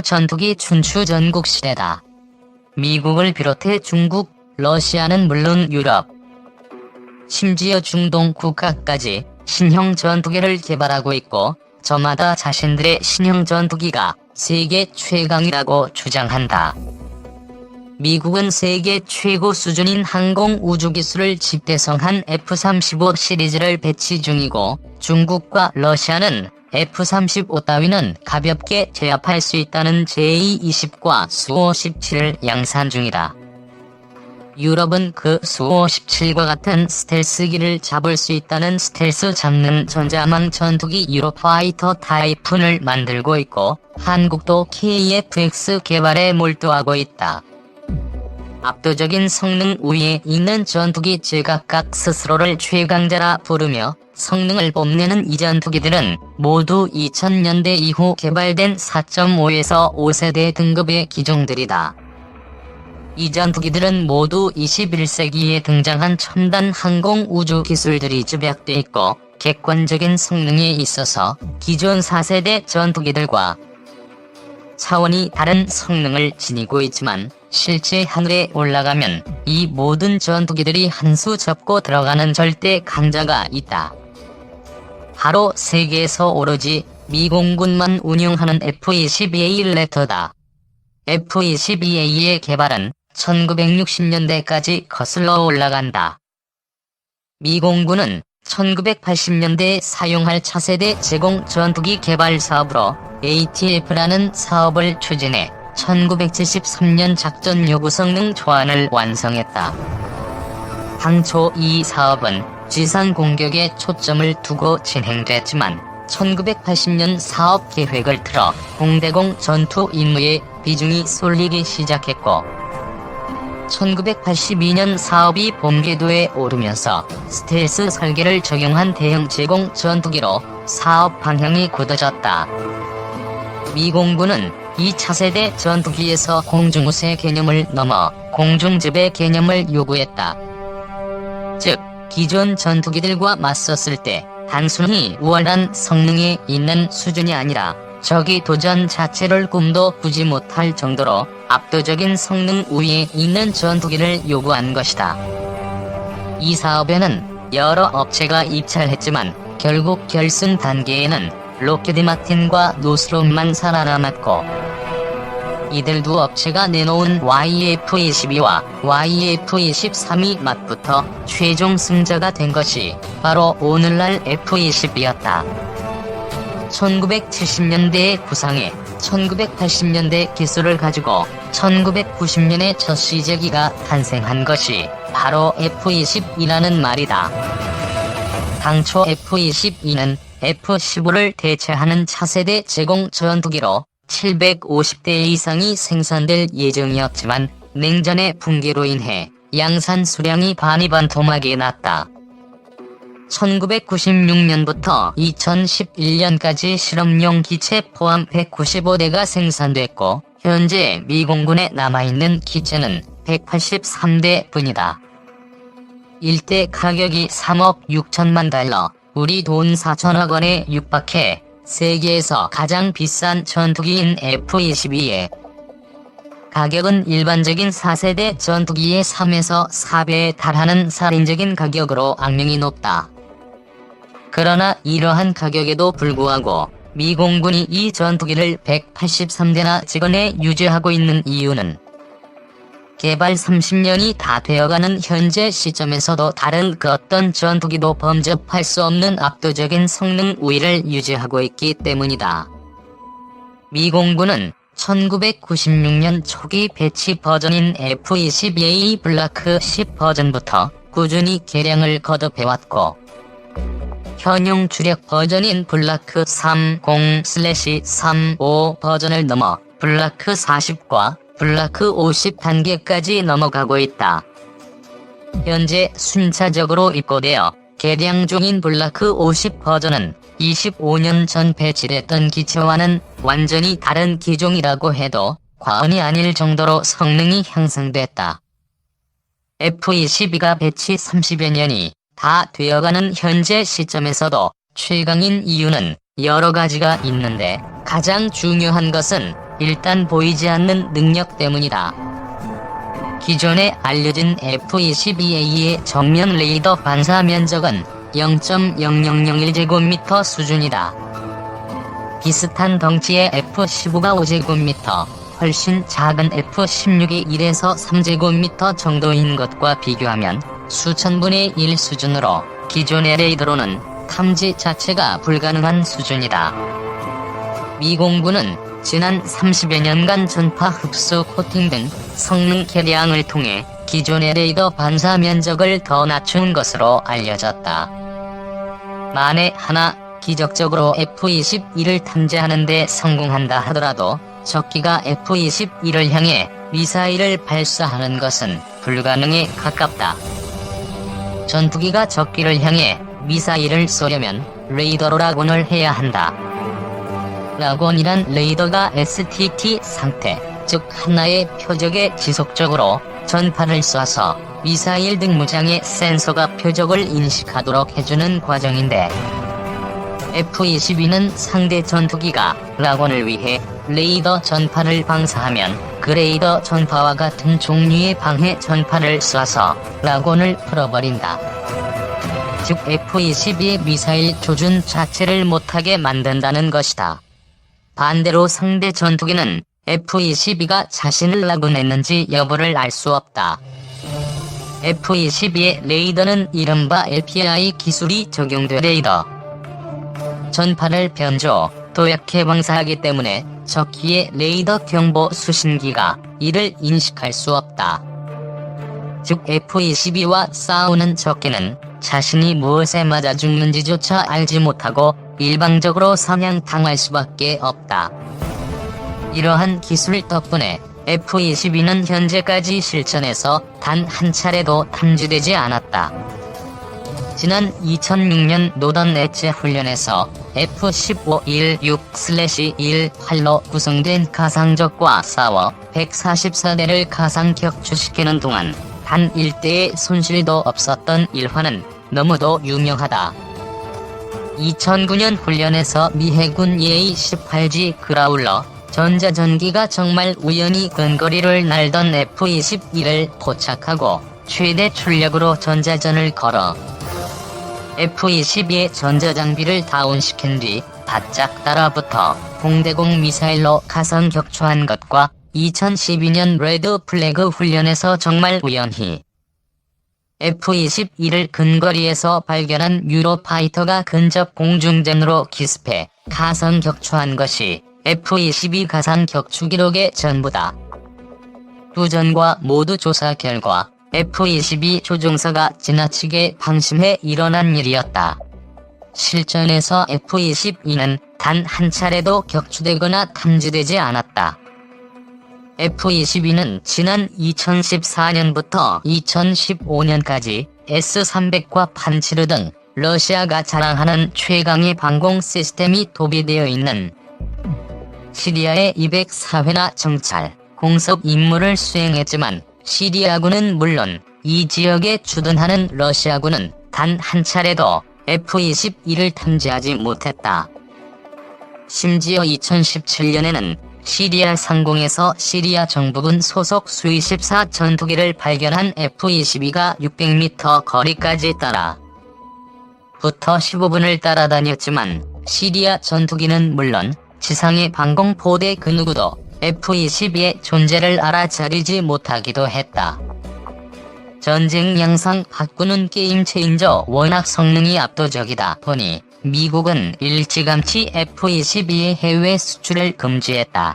전투기 춘추 전국 시대다. 미국을 비롯해 중국, 러시아는 물론 유럽, 심지어 중동 국가까지 신형 전투기를 개발하고 있고 저마다 자신들의 신형 전투기가 세계 최강이라고 주장한다. 미국은 세계 최고 수준인 항공 우주 기술을 집대성한 F-35 시리즈를 배치 중이고 중국과 러시아는 F-35 따위는 가볍게 제압할 수 있다는 제2-20과 수-57을 양산 중이다. 유럽은 그 수-57과 같은 스텔스기를 잡을 수 있다는 스텔스 잡는 전자망 전투기 유럽 파이터 타이푼을 만들고 있고 한국도 KF-X 개발에 몰두하고 있다. 압도적인 성능 우위에 있는 전투기 제각각 스스로를 최강자라 부르며 성능을 뽐내는 이 전투기들은 모두 2000년대 이후 개발된 4.5에서 5세대 등급의 기종들이다. 이 전투기들은 모두 21세기에 등장한 첨단 항공 우주 기술들이 집약돼 있고 객관적인 성능에 있어서 기존 4세대 전투기들과 차원이 다른 성능을 지니고 있지만 실제 하늘에 올라가면 이 모든 전투기들이 한 수 접고 들어가는 절대 강자가 있다. 바로 세계에서 오로지 미공군만 운용하는 F-22A 랩터다. F-22A의 개발은 1960년대까지 거슬러 올라간다. 미공군은 1980년대에 사용할 차세대 제공 전투기 개발 사업으로 ATF라는 사업을 추진해 1973년 작전 요구 성능 조안을 완성했다. 당초 이 사업은 지상 공격에 초점을 두고 진행됐지만 1980년 사업 계획을 틀어 공대공 전투 임무의 비중이 쏠리기 시작했고 1982년 사업이 본궤도에 오르면서 스텔스 설계를 적용한 대형 제공 전투기로 사업 방향이 굳어졌다. 미공군은 2차 세대 전투기에서 공중우세 개념을 넘어 공중지배 개념을 요구했다. 즉, 기존 전투기들과 맞섰을 때 단순히 우월한 성능이 있는 수준이 아니라 적이 도전 자체를 꿈도 꾸지 못할 정도로 압도적인 성능 우위에 있는 전투기를 요구한 것이다. 이 사업에는 여러 업체가 입찰했지만 결국 결승 단계에는 로켓드 마틴과 노스롬만 살아남았고 이들 두 업체가 내놓은 YF-22와 YF-23이 맞붙어 최종 승자가 된 것이 바로 오늘날 F-22였다. 1970년대에 구상해 1980년대 기술을 가지고 1990년에 첫 시제기가 탄생한 것이 바로 F-22라는 말이다. 당초 F-22는 F-15를 대체하는 차세대 제공 전투기로 750대 이상이 생산될 예정이었지만 냉전의 붕괴로 인해 양산 수량이 반이 반토막이 났다. 1996년부터 2011년까지 실험용 기체 포함 195대가 생산됐고 현재 미공군에 남아있는 기체는 183대 뿐이다. 일대 가격이 3억 6천만 달러, 우리 돈 4천억 원에 육박해 세계에서 가장 비싼 전투기인 F-22의 가격은 일반적인 4세대 전투기의 3에서 4배에 달하는 살인적인 가격으로 악명이 높다. 그러나 이러한 가격에도 불구하고 미 공군이 이 전투기를 183대나 직원에 유지하고 있는 이유는 개발 30년이 다 되어가는 현재 시점에서도 다른 그 어떤 전투기도 범접할 수 없는 압도적인 성능 우위를 유지하고 있기 때문이다. 미 공군은 1996년 초기 배치 버전인 F-22A 블라크 10 버전부터 꾸준히 개량을 거듭해왔고 현용 주력 버전인 블라크 30/35 버전을 넘어 블라크 40과 블라크 50 단계까지 넘어가고 있다. 현재 순차적으로 입고되어 개량 중인 블라크 50 버전은 25년 전 배치됐던 기체와는 완전히 다른 기종이라고 해도 과언이 아닐 정도로 성능이 향상됐다. F-22가 배치 30여 년이 다 되어가는 현재 시점에서도 최강인 이유는 여러 가지가 있는데 가장 중요한 것은 일단 보이지 않는 능력 때문이다. 기존에 알려진 F-22A의 정면 레이더 반사 면적은 0.0001제곱미터 수준이다. 비슷한 덩치의 F-15가 5제곱미터, 훨씬 작은 F-16이 1에서 3제곱미터 정도인 것과 비교하면 수천분의 1 수준으로 기존의 레이더로는 탐지 자체가 불가능한 수준이다. 미 공군은 지난 30여 년간 전파 흡수 코팅 등 성능 개량을 통해 기존의 레이더 반사 면적을 더 낮춘 것으로 알려졌다. 만에 하나 기적적으로 F-22를 탐지하는 데 성공한다 하더라도 적기가 F-21을 향해 미사일을 발사하는 것은 불가능에 가깝다. 전투기가 적기를 향해 미사일을 쏘려면 레이더로 라곤을 해야 한다. 라곤이란 레이더가 STT 상태, 즉 하나의 표적에 지속적으로 전파를 쏴서 미사일 등 무장의 센서가 표적을 인식하도록 해주는 과정인데 F-22는 상대 전투기가 라곤을 위해 레이더 전파를 방사하면 그 레이더 전파와 같은 종류의 방해 전파를 쏴서 라곤을 풀어버린다. 즉 F-22의 미사일 조준 자체를 못하게 만든다는 것이다. 반대로 상대 전투기는 F-22가 자신을 라곤했는지 여부를 알 수 없다. F-22의 레이더는 이른바 LPI 기술이 적용돼 레이더. 전파를 변조, 도약해 방사하기 때문에 적기의 레이더 경보 수신기가 이를 인식할 수 없다. 즉 F-22와 싸우는 적기는 자신이 무엇에 맞아 죽는지조차 알지 못하고 일방적으로 사냥당할 수밖에 없다. 이러한 기술 덕분에 F-22는 현재까지 실전에서 단 한 차례도 탐지되지 않았다. 지난 2006년 노던 엣지 훈련에서 F-15-16-1-8로 구성된 가상적과 싸워 144대를 가상 격추시키는 동안 단 1대의 손실도 없었던 일화는 너무도 유명하다. 2009년 훈련에서 미 해군 EA-18G 그라울러 전자전기가 정말 우연히 근거리를 날던 F-22를 포착하고 최대 출력으로 전자전을 걸어 F-22의 전자장비를 다운시킨 뒤 바짝 따라붙어 공대공 미사일로 가상 격추한 것과 2012년 레드 플래그 훈련에서 정말 우연히 F-22를 근거리에서 발견한 유로파이터가 근접 공중전으로 기습해 가상 격추한 것이 F-22 가상 격추 기록의 전부다. 두 전과 모두 조사 결과 F-22 조종사가 지나치게 방심해 일어난 일이었다. 실전에서 F-22는 단 한 차례도 격추되거나 탐지되지 않았다. F-22는 지난 2014년부터 2015년까지 S-300과 판치르 등 러시아가 자랑하는 최강의 방공 시스템이 도비되어 있는 시리아의 204회나 정찰, 공습 임무를 수행했지만 시리아군은 물론 이 지역에 주둔하는 러시아군은 단 한 차례도 F-22를 탐지하지 못했다. 심지어 2017년에는 시리아 상공에서 시리아 정부군 소속 수-24 전투기를 발견한 F-22가 600m 거리까지 따라 부터 15분을 따라다녔지만 시리아 전투기는 물론 지상의 방공포대 그 누구도 F-22의 존재를 알아차리지 못하기도 했다. 전쟁 양상 바꾸는 게임 체인저 워낙 성능이 압도적이다 보니 미국은 일찌감치 F-22의 해외 수출을 금지했다.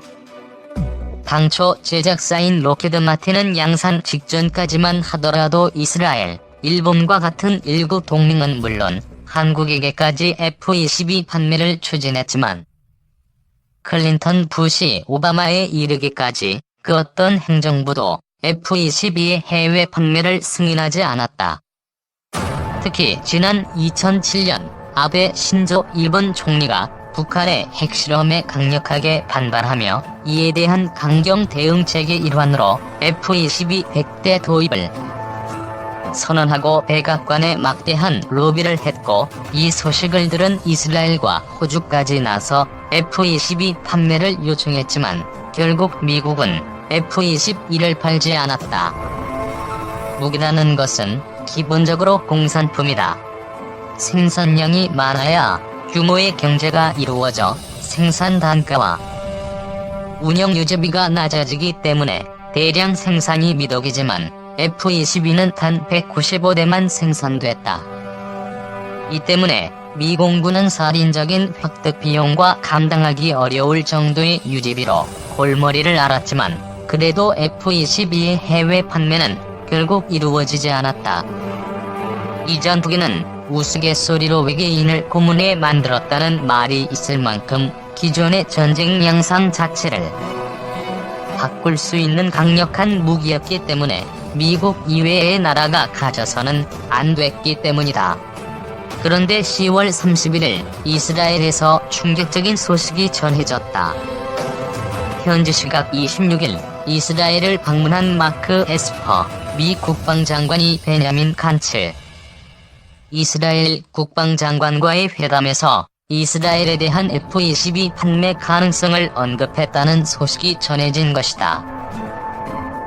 당초 제작사인 로켓드 마틴은 양산 직전까지만 하더라도 이스라엘, 일본과 같은 일부 동맹은 물론 한국에게까지 F-22 판매를 추진했지만 클린턴 부시 오바마에 이르기까지 그 어떤 행정부도 F-22의 해외 판매를 승인하지 않았다. 특히 지난 2007년 아베 신조 일본 총리가 북한의 핵실험에 강력하게 반발하며 이에 대한 강경 대응책의 일환으로 F-22 100대 도입을 선언하고 백악관에 막대한 로비를 했고 이 소식을 들은 이스라엘과 호주까지 나서 F-22 판매를 요청했지만 결국 미국은 F-21을 팔지 않았다. 무기라는 것은 기본적으로 공산품이다. 생산량이 많아야 규모의 경제가 이루어져 생산 단가와 운영 유지비가 낮아지기 때문에 대량 생산이 미덕이지만 F-22는 단 195대만 생산됐다. 이 때문에 미 공군은 살인적인 획득 비용과 감당하기 어려울 정도의 유지비로 골머리를 앓았지만 그래도 F-22의 해외 판매는 결국 이루어지지 않았다. 이 전투기는 우스갯소리로 외계인을 고문해 만들었다는 말이 있을 만큼 기존의 전쟁 양상 자체를 바꿀 수 있는 강력한 무기였기 때문에 미국 이외의 나라가 가져서는 안 됐기 때문이다. 그런데 10월 31일 이스라엘에서 충격적인 소식이 전해졌다. 현지 시각 26일 이스라엘을 방문한 마크 에스퍼 미 국방장관이 베냐민 칸츠 이스라엘 국방장관과의 회담에서 이스라엘에 대한 F-22 판매 가능성을 언급했다는 소식이 전해진 것이다.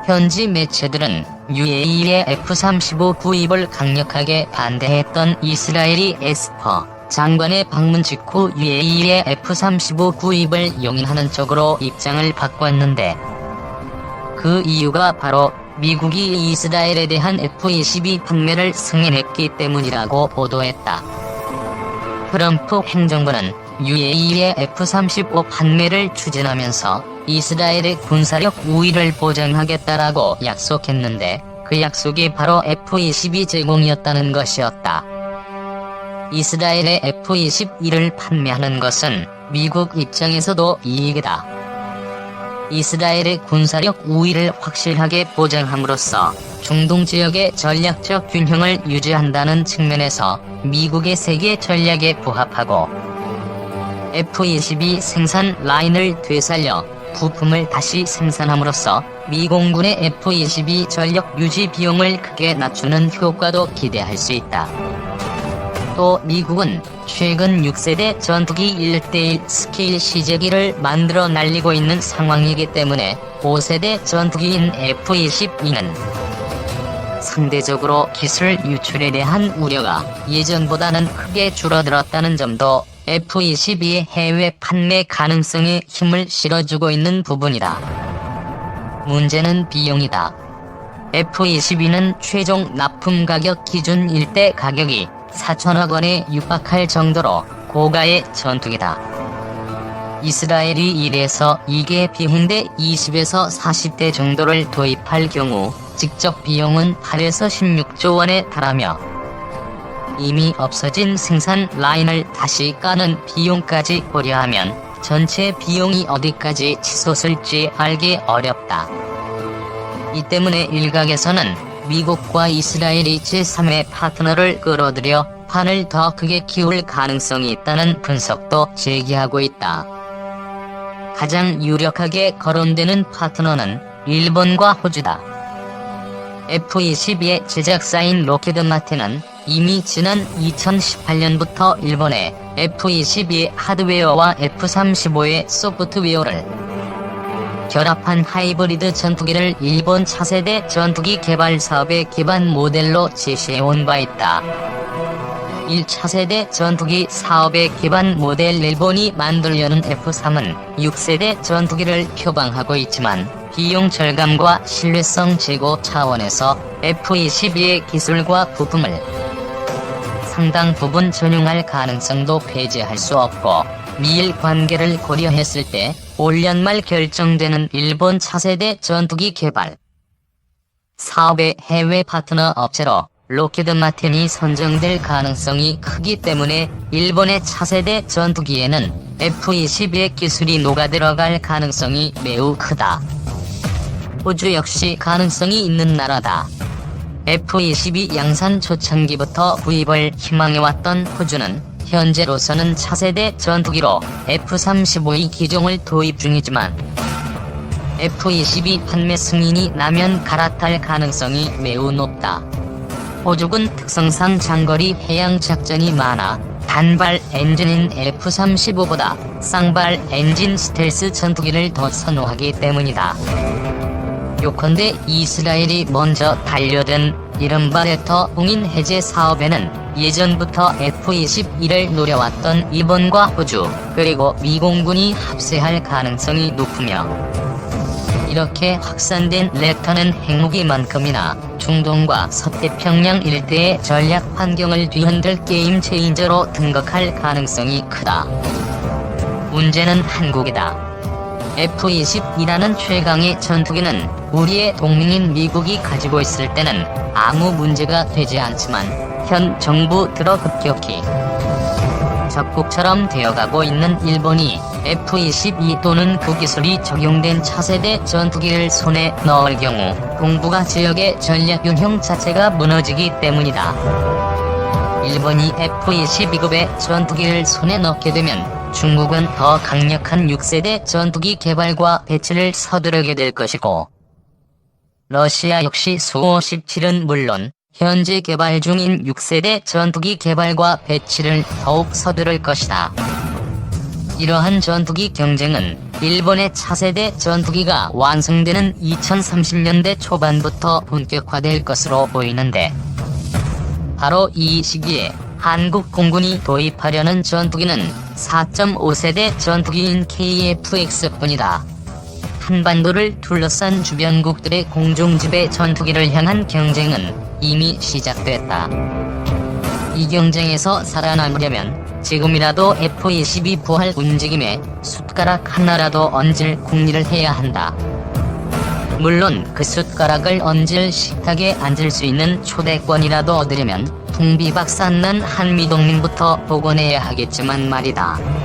현지 매체들은 UAE의 F-35 구입을 강력하게 반대했던 이스라엘이 에스퍼 장관의 방문 직후 UAE의 F-35 구입을 용인하는 쪽으로 입장을 바꿨는데 그 이유가 바로 미국이 이스라엘에 대한 F-22 판매를 승인했기 때문이라고 보도했다. 트럼프 행정부는 UAE의 F-35 판매를 추진하면서 이스라엘의 군사력 우위를 보장하겠다라고 약속했는데 그 약속이 바로 F-22 제공이었다는 것이었다. 이스라엘의 F-21을 판매하는 것은 미국 입장에서도 이익이다. 이스라엘의 군사력 우위를 확실하게 보장함으로써 중동 지역의 전략적 균형을 유지한다는 측면에서 미국의 세계 전략에 부합하고 F-22 생산 라인을 되살려 부품을 다시 생산함으로써 미 공군의 F-22 전력 유지 비용을 크게 낮추는 효과도 기대할 수 있다. 또 미국은 최근 6세대 전투기 1대1 스케일 시제기를 만들어 날리고 있는 상황이기 때문에 5세대 전투기인 F-22는 상대적으로 기술 유출에 대한 우려가 예전보다는 크게 줄어들었다는 점도 F-22의 해외 판매 가능성에 힘을 실어주고 있는 부분이다. 문제는 비용이다. F-22는 최종 납품 가격 기준 일대 가격이 4천억 원에 육박할 정도로 고가의 전투기다. 이스라엘이 1에서 2개 비행대 20에서 40대 정도를 도입할 경우 직접 비용은 8에서 16조 원에 달하며 이미 없어진 생산 라인을 다시 까는 비용까지 고려하면 전체 비용이 어디까지 치솟을지 알기 어렵다. 이 때문에 일각에서는 미국과 이스라엘이 제3의 파트너를 끌어들여 판을 더 크게 키울 가능성이 있다는 분석도 제기하고 있다. 가장 유력하게 거론되는 파트너는 일본과 호주다. F-22의 제작사인 로키드 마틴은 이미 지난 2018년부터 일본에 F-22의 하드웨어와 F-35의 소프트웨어를 결합한 하이브리드 전투기를 일본 차세대 전투기 개발 사업의 기반 모델로 제시해온 바 있다. 1차 세대 전투기 사업의 기반 모델 일본이 만들려는 F-3은 6세대 전투기를 표방하고 있지만 비용 절감과 신뢰성 제고 차원에서 F-22의 기술과 부품을 상당 부분 전용할 가능성도 배제할 수 없고 미일 관계를 고려했을 때 올 연말 결정되는 일본 차세대 전투기 개발 사업의 해외 파트너 업체로 로키드 마틴이 선정될 가능성이 크기 때문에 일본의 차세대 전투기에는 F-22의 기술이 녹아들어갈 가능성이 매우 크다. 호주 역시 가능성이 있는 나라다. F-22 양산 초창기부터 구입을 희망해왔던 호주는 현재로서는 차세대 전투기로 F-35의 기종을 도입 중이지만 F-22 판매 승인이 나면 갈아탈 가능성이 매우 높다. 호주군 특성상 장거리 해양 작전이 많아 단발 엔진인 F-35보다 쌍발 엔진 스텔스 전투기를 더 선호하기 때문이다. 요컨대 이스라엘이 먼저 달려든 이른바 레터 봉인 해제 사업에는 예전부터 F-21을 노려왔던 일본과 호주 그리고 미공군이 합세할 가능성이 높으며 이렇게 확산된 레터는 핵무기만큼이나 중동과 서태평양 일대의 전략 환경을 뒤흔들 게임 체인저로 등극할 가능성이 크다. 문제는 한국이다. F-22라는 최강의 전투기는 우리의 동맹인 미국이 가지고 있을 때는 아무 문제가 되지 않지만 현 정부 들어 급격히 적국처럼 되어가고 있는 일본이 F-22 또는 그 기술이 적용된 차세대 전투기를 손에 넣을 경우 동북아 지역의 전략 균형 자체가 무너지기 때문이다. 일본이 F-22급의 전투기를 손에 넣게 되면 중국은 더 강력한 6세대 전투기 개발과 배치를 서두르게 될 것이고 러시아 역시 수-57은 물론 현재 개발 중인 6세대 전투기 개발과 배치를 더욱 서두를 것이다. 이러한 전투기 경쟁은 일본의 차세대 전투기가 완성되는 2030년대 초반부터 본격화될 것으로 보이는데 바로 이 시기에 한국 공군이 도입하려는 전투기는 4.5세대 전투기인 KF-X뿐이다. 한반도를 둘러싼 주변국들의 공중지배 전투기를 향한 경쟁은 이미 시작됐다. 이 경쟁에서 살아남으려면 지금이라도 F-22 부활 움직임에 숟가락 하나라도 얹을 궁리를 해야 한다. 물론 그 숟가락을 얹을 식탁에 앉을 수 있는 초대권이라도 얻으려면 풍비박산난 한미동맹부터 복원해야 하겠지만 말이다.